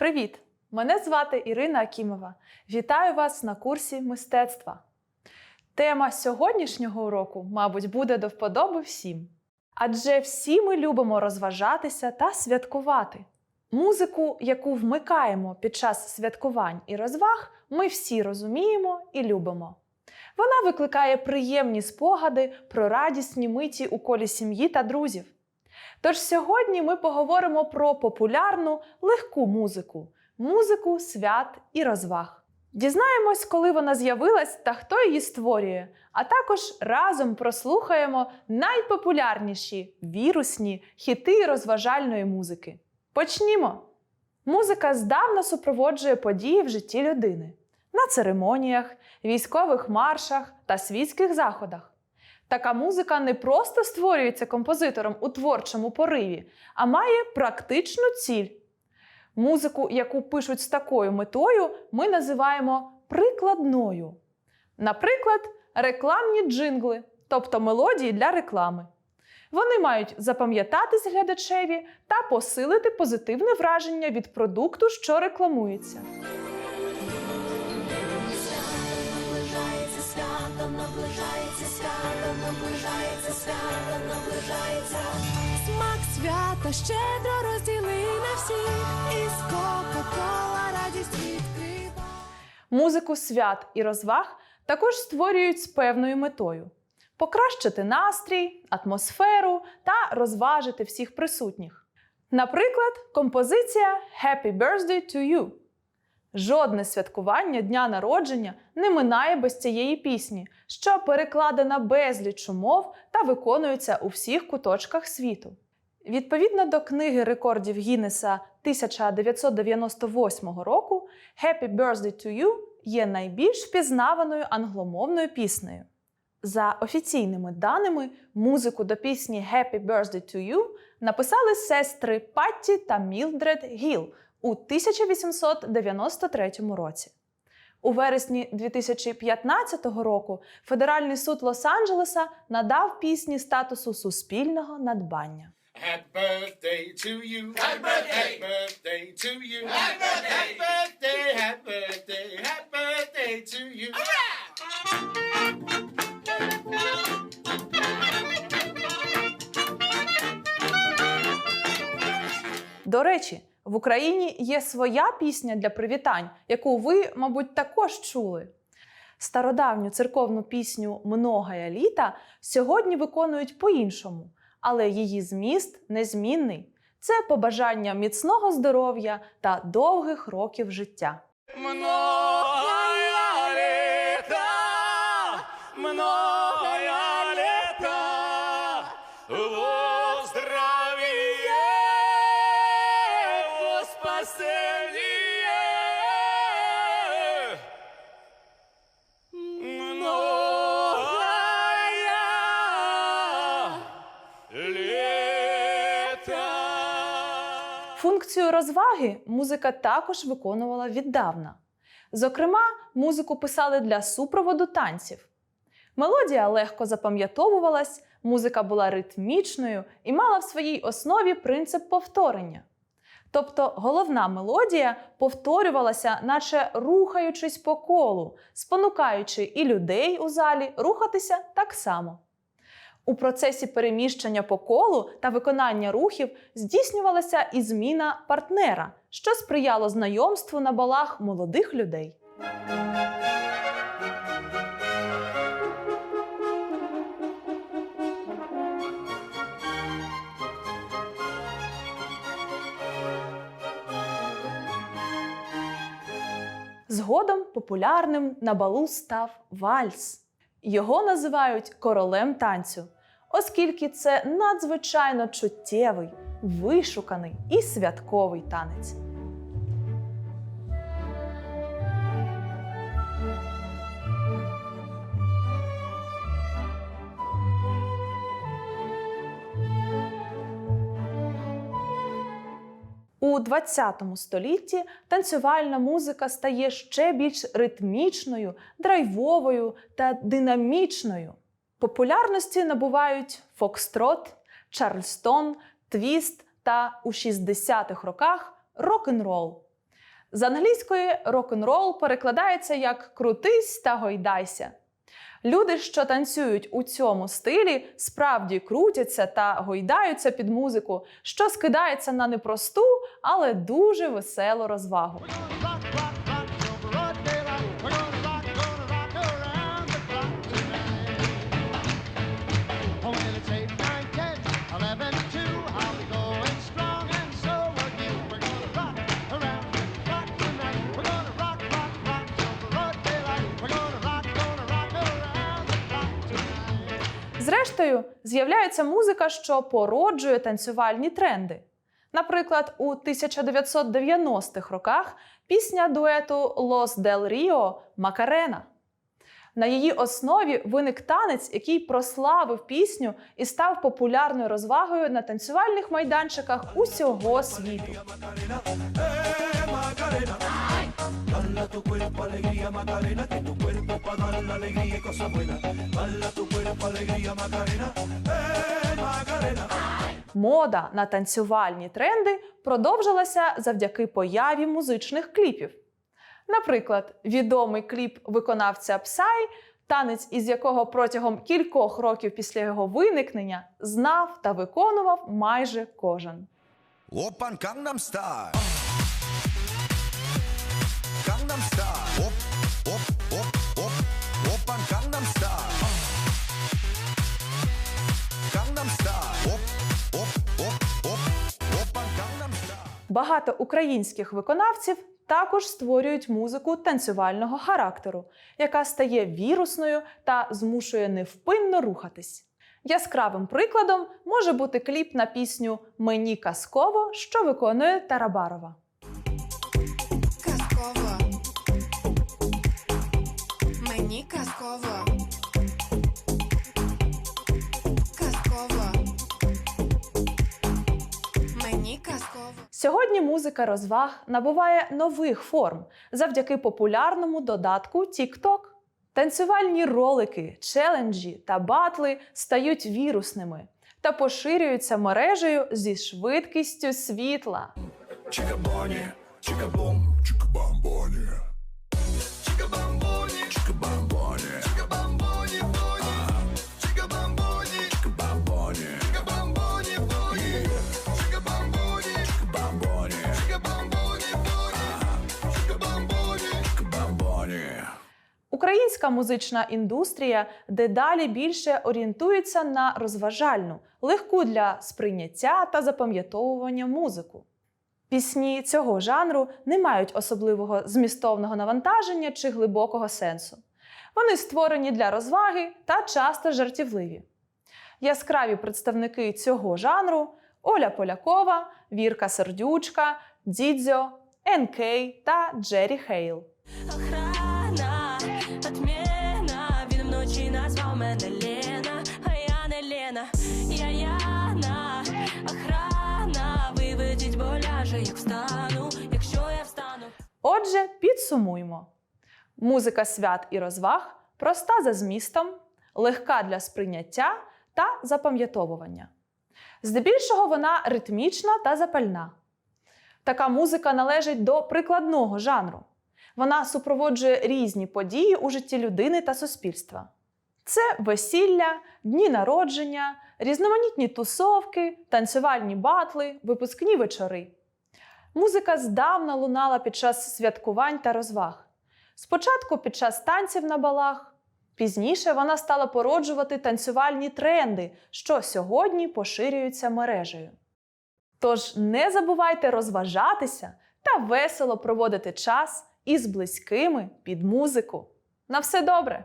Привіт! Мене звати Ірина Акімова. Вітаю вас на курсі мистецтва. Тема сьогоднішнього уроку, мабуть, буде до вподоби всім. Адже всі ми любимо розважатися та святкувати. Музику, яку вмикаємо під час святкувань і розваг, ми всі розуміємо і любимо. Вона викликає приємні спогади про радісні миті у колі сім'ї та друзів. Тож сьогодні ми поговоримо про популярну легку музику музику свят і розваг. Дізнаємось, коли вона з'явилась та хто її створює, а також разом прослухаємо найпопулярніші вірусні хіти розважальної музики. Почнімо! Музика здавна супроводжує події в житті людини на церемоніях, військових маршах та світських заходах. Така музика не просто створюється композитором у творчому пориві, а має практичну ціль. Музику, яку пишуть з такою метою, ми називаємо прикладною. Наприклад, рекламні джингли, тобто мелодії для реклами. Вони мають запам'ятатись глядачеві та посилити позитивне враження від продукту, що рекламується. Свято, наближається свято, наближається свято, наближається. Смак свята щедро розділи на всіх. Із Кока-Кола радість відкрита. Музику свят і розваг також створюють з певною метою: покращити настрій, атмосферу та розважити всіх присутніх. Наприклад, композиція Happy Birthday to You. Жодне святкування дня народження не минає без цієї пісні, що перекладена безліч мов та виконується у всіх куточках світу. Відповідно до книги рекордів Гіннеса 1998 року, Happy Birthday to You є найбільш впізнаваною англомовною піснею. За офіційними даними, музику до пісні Happy Birthday to You написали сестри Патті та Мілдред Гіл у 1893 році. У вересні 2015 року Федеральний суд Лос-Анджелеса надав пісні статусу суспільного надбання. Happy birthday to you. Happy birthday. Happy birthday to you. Happy birthday. Happy birthday. Happy birthday. Happy birthday to you. До речі, в Україні є своя пісня для привітань, яку ви, мабуть, також чули. Стародавню церковну пісню Многая літа сьогодні виконують по-іншому, але її зміст незмінний. Це побажання міцного здоров'я та довгих років життя. Многая лета, многая Функцію розваги музика також виконувала віддавна. Зокрема, музику писали для супроводу танців. Мелодія легко запам'ятовувалась, музика була ритмічною і мала в своїй основі принцип повторення. Тобто головна мелодія повторювалася, наче рухаючись по колу, спонукаючи і людей у залі рухатися так само. У процесі переміщення по колу та виконання рухів здійснювалася і зміна партнера, що сприяло знайомству на балах молодих людей. Згодом популярним на балу став вальс. Його називають королем танцю, оскільки це надзвичайно чуттєвий, вишуканий і святковий танець. ХХ столітті танцювальна музика стає ще більш ритмічною, драйвовою та динамічною. Популярності набувають фокстрот, чарльстон, твіст та у 60-х роках рок-н-рол. З англійської рок-н-рол перекладається як крутись та гойдайся. Люди, що танцюють у цьому стилі, справді крутяться та гойдаються під музику, що скидається на непросту, але дуже веселу розвагу. Зрештою, з'являється музика, що породжує танцювальні тренди. Наприклад, у 1990-х роках пісня дуету Лос Дел Ріо Макарена. На її основі виник танець, який прославив пісню і став популярною розвагою на танцювальних майданчиках усього світу. Bala tu cuerpo, alegría, Macarena, que tu cuerpo para dar la alegría y cosas buenas. Bala tu cuerpo, alegría, Macarena, eh, Macarena. Мода на танцювальні тренди продовжилася завдяки появі музичних кліпів. Наприклад, відомий кліп виконавця Псай, танець із якого протягом кількох років після його виникнення знав та виконував майже кожен. Опан Кангнам Багато українських виконавців також створюють музику танцювального характеру, яка стає вірусною та змушує невпинно рухатись. Яскравим прикладом може бути кліп на пісню Мені казково, що виконує Тарабарова. Казково. Мені казково. Сьогодні музика розваг набуває нових форм завдяки популярному додатку TikTok. Танцювальні ролики, челенджі та батли стають вірусними та поширюються мережею зі швидкістю світла. Чикабоні, чикабом, чикабамбоні. Чикабам. Українська музична індустрія дедалі більше орієнтується на розважальну, легку для сприйняття та запам'ятовування музику. Пісні цього жанру не мають особливого змістовного навантаження чи глибокого сенсу. Вони створені для розваги та часто жартівливі. Яскраві представники цього жанру Оля Полякова, Вірка Сердючка, Дідзьо, НК та Джері Хейл. Боляже, як встану, якщо я встану Отже, підсумуємо: музика свят і розваг проста за змістом, легка для сприйняття та запам'ятовування. Здебільшого вона ритмічна та запальна. Така музика належить до прикладного жанру. Вона супроводжує різні події у житті людини та суспільства. Це весілля, дні народження, різноманітні тусовки, танцювальні батли, випускні вечори. Музика здавна лунала під час святкувань та розваг. Спочатку під час танців на балах, пізніше вона стала породжувати танцювальні тренди, що сьогодні поширюються мережею. Тож не забувайте розважатися та весело проводити час із близькими під музику. На все добре!